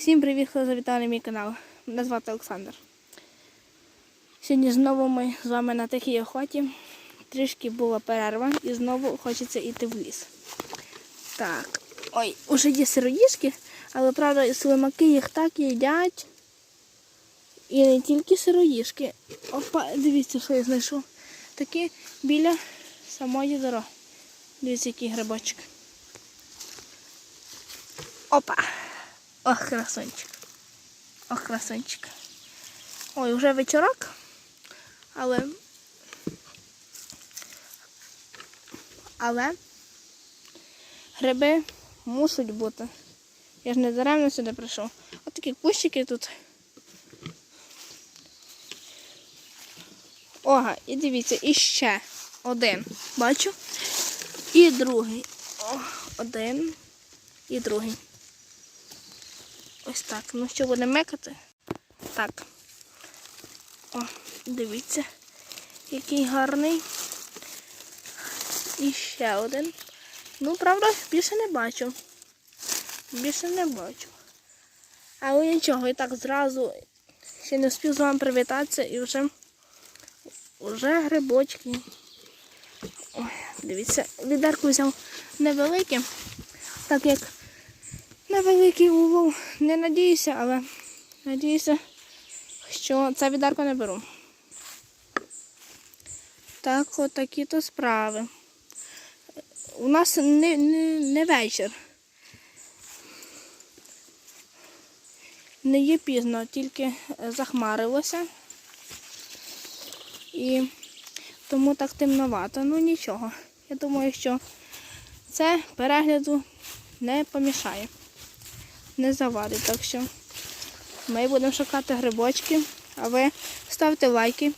Всім привіт, хто завітав мій канал. Мене звати Олександр. Сьогодні знову ми з вами на тихій охоті. Трішки була перерва і знову хочеться йти в ліс. Так, ой, уже є сироїжки, але правда слимаки їх так їдять. І не тільки сироїжки. Опа, дивіться, що я знайшов. Такі біля самої дороги. Дивіться, який грибочок. Опа! Ох, красунчик. Ох, красунчик. Ой, вже вечорок, але. Але гриби мусять бути. Я ж не даремно сюди прийшов. Ось такі кущики тут. Ога, і дивіться, і ще один. Бачу. І другий. О, один і другий. Ось так. Ну що будемо мекати? Так. О, дивіться, який гарний. І ще один. Ну, правда, більше не бачу. Більше не бачу. Але нічого, і так зразу ще не встиг з вами привітатися і вже, вже грибочки. Ой, дивіться, відерку взяв невелике, так як невеликий улов. Не надіюся, але надіюся, що це відерку не беру. Так, от такі то справи. У нас не, не, не вечір. Не є пізно, тільки е, захмарилося. І тому так темновато. Ну нічого. Я думаю, що це перегляду не помішає, не завадить. Так що ми будемо шукати грибочки, а ви ставте лайки,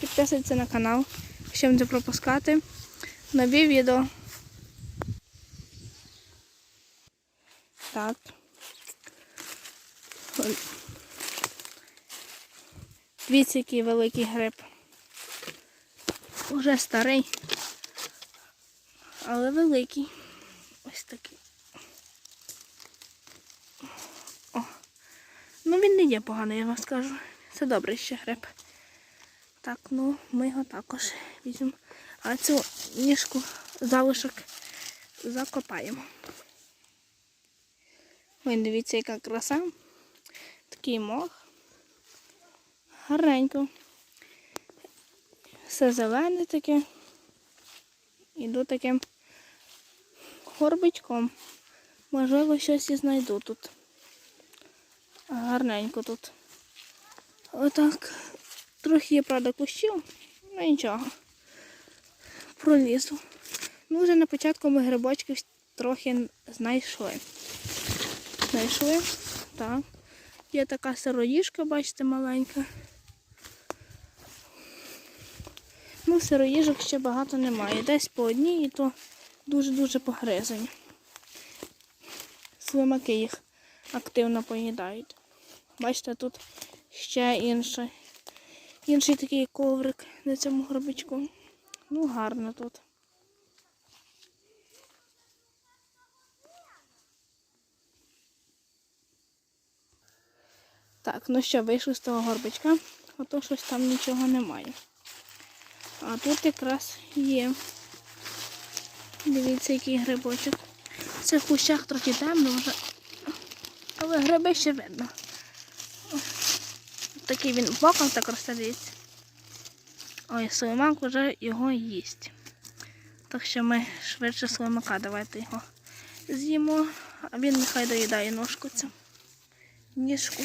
підписуйтесь на канал, щоб не пропускати нові відео. Так. Дивіться, який великий гриб. Уже старий, але великий. Ось такий. Ну він не є поганий, я вам скажу. Це добрий ще гриб. Так, ну ми його також візьмемо. А цю ніжку залишок закопаємо. Ой, дивіться, яка краса. Такий мох. Гарненько. Все зелене таке. Іду таким горбичком. Можливо, щось і знайду тут. Гарненько тут. Отак. Трохи є, правда, кущів, ну нічого. Пролізу. Ну, вже на початку ми грибочків трохи знайшли. Знайшли. Так. Є така сироїжка, бачите, маленька. Ну, сироїжок ще багато немає. Десь по одній і то дуже-дуже погризані. Слимаки їх активно поїдають. Бачите, тут ще інший. Інший такий коврик на цьому горбичку. Ну, гарно тут. Так, ну що, вийшли з того горбичка, а то щось там нічого немає. А тут якраз є. Дивіться, який грибочок. Це в кущах трохи темно вже, але гриби ще видно. Такий він боком так росте, дивіться. Ой, слимак вже його їсть. Так що ми швидше слимака давайте його з'їмо, а він нехай доїдає ножку цю. Ніжку.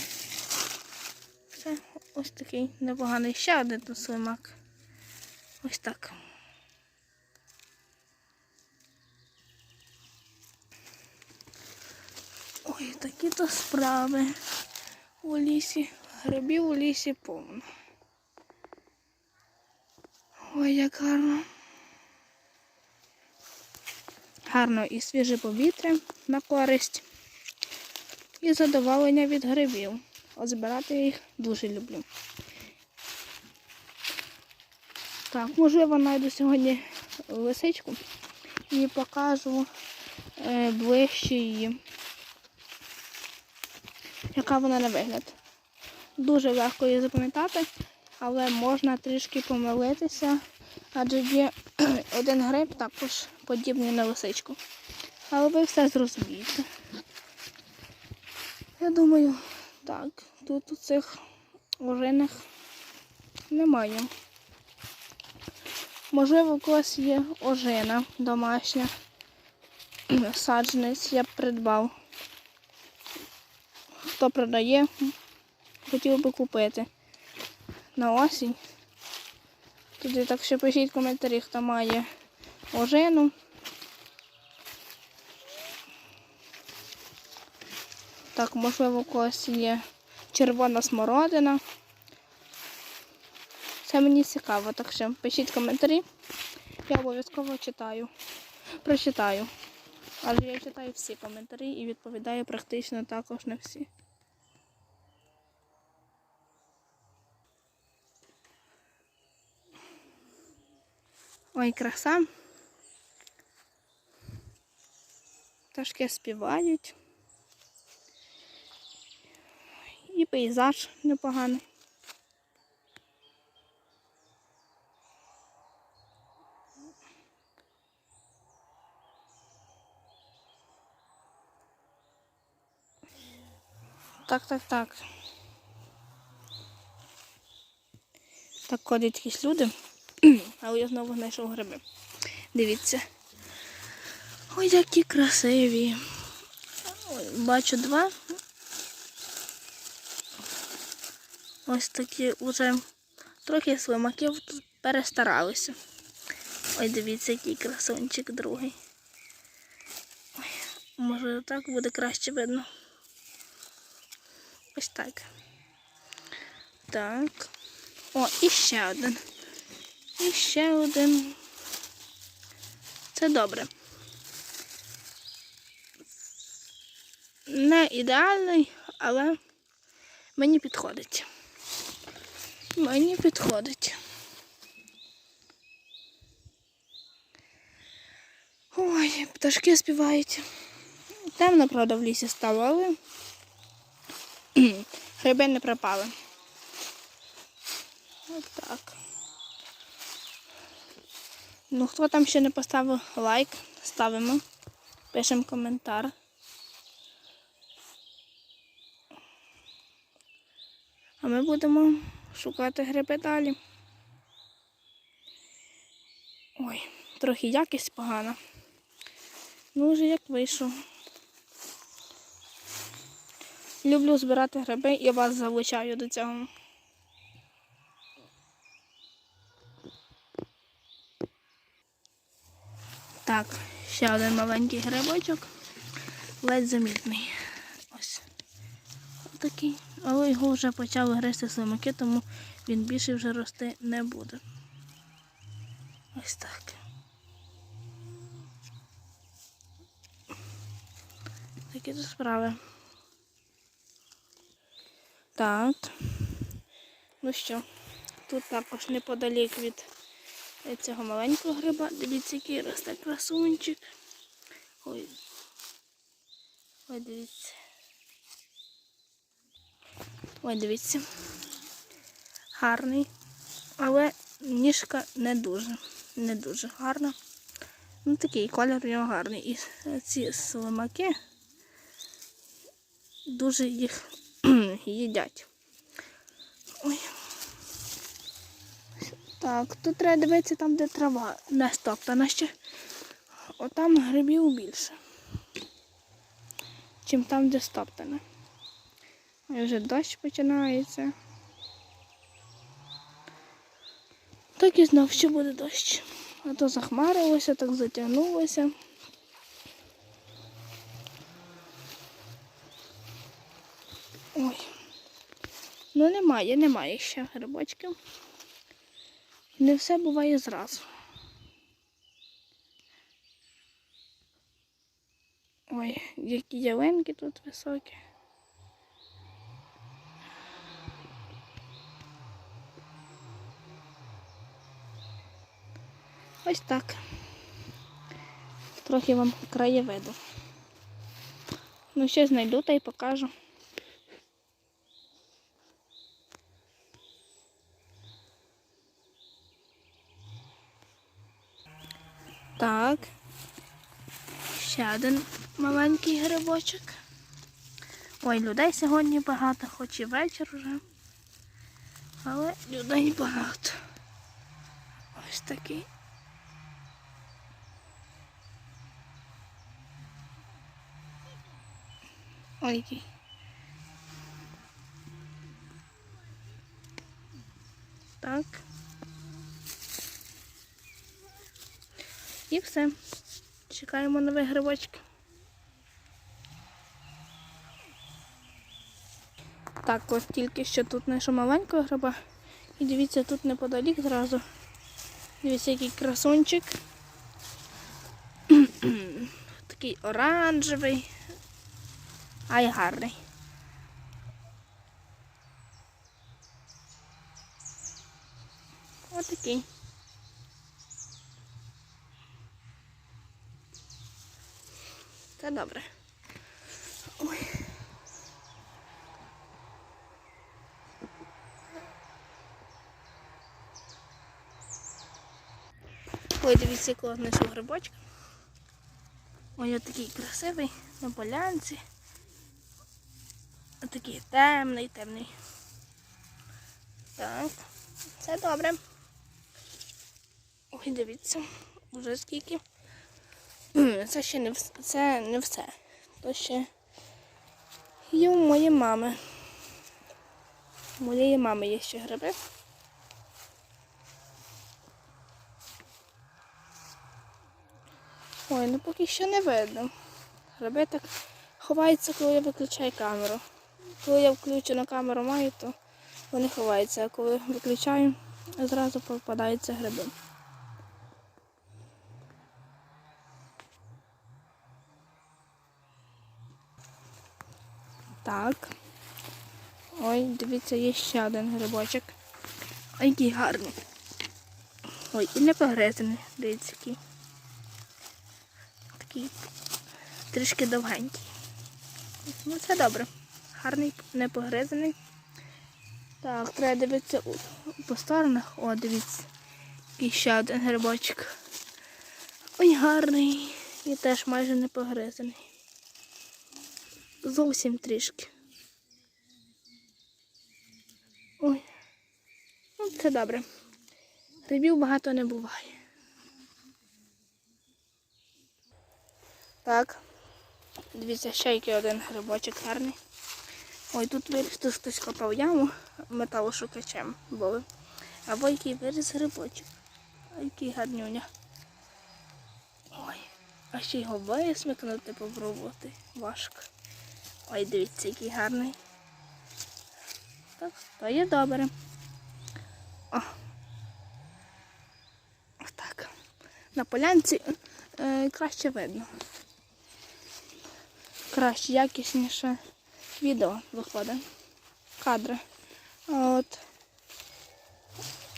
Це ось такий непоганий ще один тут слимак. Ось так. Ой, такі то справи у лісі. Грибів у лісі повно. Ой, як гарно. Гарно і свіже повітря на користь. І задоволення від грибів. От збирати я їх дуже люблю. Так, можливо, знайду сьогодні лисичку і покажу е, ближче її. Яка вона на вигляд. Дуже легко її запам'ятати, але можна трішки помилитися, адже є один гриб також подібний на лисичку. Але ви все зрозумієте. Я думаю, так, тут у цих ожиних немає. Можливо, у когось є ожина домашня. Саджанець я придбав. Хто продає, хотів би купити на осінь. Тоді так що пишіть коментарі, хто має ожину. Так, можливо, у когось є червона смородина. Це мені цікаво, так що пишіть коментарі. Я обов'язково читаю. Прочитаю. Але я читаю всі коментарі і відповідаю практично також на всі. Ой, краса. Пташки співають. І пейзаж непоганий. Так, так, так. Так ходять якісь люди, але я знову знайшов гриби. Дивіться. Ой, які красиві. Бачу два. Ось такі вже трохи слимаків тут перестаралися. Ой, дивіться, який красунчик другий. Ой, може так буде краще видно. Ось так. Так. О, і ще один. І ще один. Це добре. Не ідеальний, але мені підходить. Мені підходить. Ой, пташки співають. Темно, правда, в лісі стало, але гриби не пропали. От так. Ну, хто там ще не поставив лайк, ставимо, пишемо коментар. А ми будемо шукати гриби далі. Ой, трохи якість погана. Ну, вже як вийшов. Люблю збирати гриби і вас залучаю до цього. Так, ще один маленький грибочок, ледь замітний. Ось такий. Але його вже почали гризти слимаки, тому він більше вже рости не буде. Ось так. Такі то справи. Так. Ну що, тут також неподалік від цього маленького гриба. Дивіться, який росте красунчик. Ой. Ой, дивіться. Ой, дивіться. Гарний. Але ніжка не дуже. Не дуже гарна. Ну такий колір у нього гарний. І ці слимаки дуже їх їдять. Ой. Так, тут треба дивитися там, де трава не стоптана ще. Отам грибів більше, чим там, де стоптана. І вже дощ починається. Так і знав, що буде дощ. А то захмарилося, так затягнулося. Ой. Ну немає, немає ще грибочків. Не все буває зразу. Ой, які ялинки тут високі. Ось так. Трохи вам краєвиду. Ну, ще знайду та й покажу. Так. Ще один маленький грибочок. Ой, людей сьогодні багато, хоч і вечір вже. Але людей багато. Ось такий. Ой, який. Так. І все. Чекаємо нові грибочки. Так, ось тільки що тут знайшов маленького гриба. І дивіться, тут неподалік зразу. Дивіться, який красунчик. Такий оранжевий. Ай гарний. Отакий. Це добре. Ой. Ой, дивіться, якого знайшов грибочка. Ой, отакий красивий на полянці. Отакий темний, темний. Так, це добре. Ой, дивіться, вже скільки. Це ще не все. Це не все. То ще є у моєї мами. У моєї мами є ще гриби. Ой, ну поки що не видно. Гриби так ховаються, коли я виключаю камеру. Коли я включену камеру маю, то вони ховаються, а коли виключаю, зразу попадаються гриби. Так. Ой, дивіться, є ще один грибочок. Ой, який гарний. Ой, і не погризаний, дивіться який. Такий трішки довгенький. Ну, це добре. Гарний, не погризаний. Так, треба дивитися по сторонах. О, дивіться. І ще один грибочок. Ой, гарний. І теж майже не погризаний. Зовсім трішки. Ой. Ну, це добре. Грибів багато не буває. Так. Дивіться, ще який один грибочок гарний. Ой, тут виріс, тут хтось копав яму металошукачем були. Або який виріс грибочок. А який гарнюня. Ой, а ще його висмикнути, попробувати. Важко. Ой, дивіться, який гарний. Так, то є добре. О. Так. На полянці е, краще видно. Краще, якісніше відео виходить. Кадри. От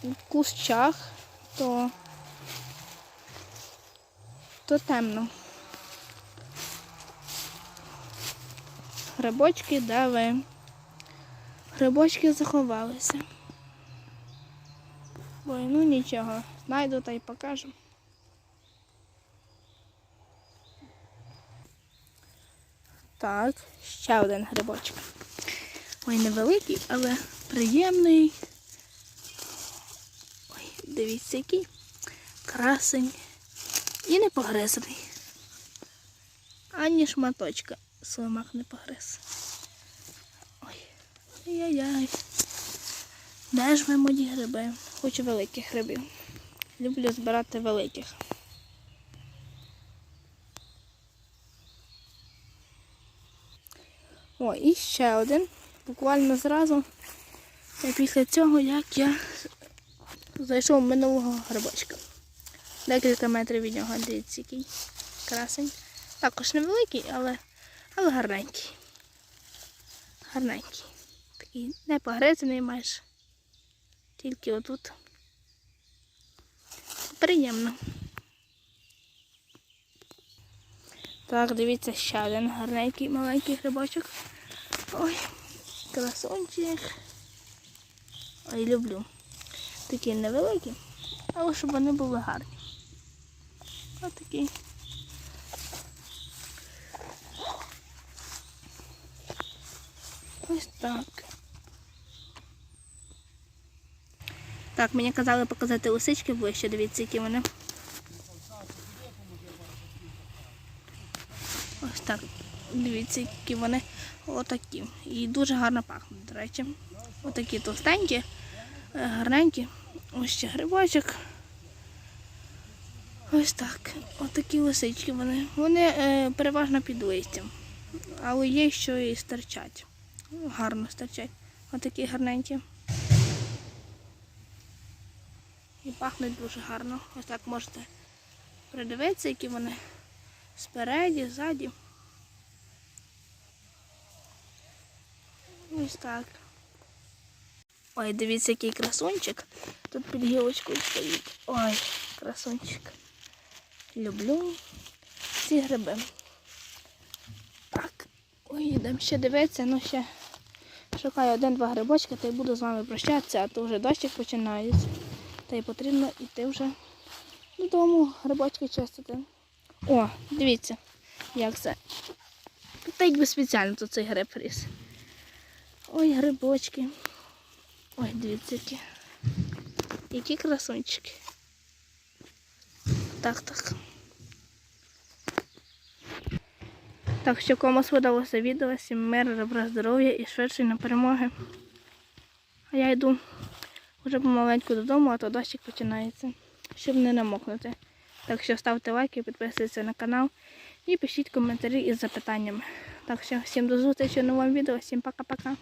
в кущах то, то темно. Грибочки де ви? Грибочки заховалися. Ой, ну нічого, знайду та й покажу. Так, ще один грибочок. Ой, невеликий, але приємний. Ой, дивіться, який красень. І не погризаний. Ані шматочка слимак не погриз. Ой, ай-яй-яй. Де ж ви мої гриби? Хочу великих грибів. Люблю збирати великих. О, і ще один. Буквально зразу після цього, як я зайшов минулого грибочка. Декілька метрів від нього, дивіться, який красень. Також невеликий, але, але гарненький. Гарненький. Такий не погризаний майже. Тільки отут. Приємно. Так, дивіться, ще один гарненький маленький грибочок. Ой, красончик. Ой, люблю. Такі невеликі, але щоб вони були гарні. Отакий. Ось так. Так, мені казали показати лисички ближче, дивіться, які вони. Ось так. Дивіться, які вони отакі. І дуже гарно пахнуть, до речі. Отакі товстенькі, е, гарненькі. Ось ще грибочок. Ось так. Отакі лисички вони. Вони е, переважно під листям. Але є, що і стирчать. Гарно стирчать. Отакі гарненькі. І пахнуть дуже гарно. Ось так можете придивитися, які вони спереді, ззаді. Ось так. Ой, дивіться, який красунчик. Тут під гілочкою стоїть. Ой, красунчик. Люблю ці гриби. Так. Ой, йдемо ще дивитися, ну ще шукаю один-два грибочки, та й буду з вами прощатися, а то вже дощик починається. Та й потрібно йти вже додому грибочки чистити. О, дивіться, як це. Та якби спеціально тут цей гриб ріс. Ой, грибочки. Ой, дивіться які. Які красунчики. Так, так. Так що кому сподобалося відео, всім мир, добра здоров'я і швидше на перемоги. А я йду вже помаленьку додому, а то дощик починається, щоб не намокнути. Так що ставте лайки, підписуйтесь на канал і пишіть коментарі із запитаннями. Так що всім до зустрічі в новому відео, всім пока-пока.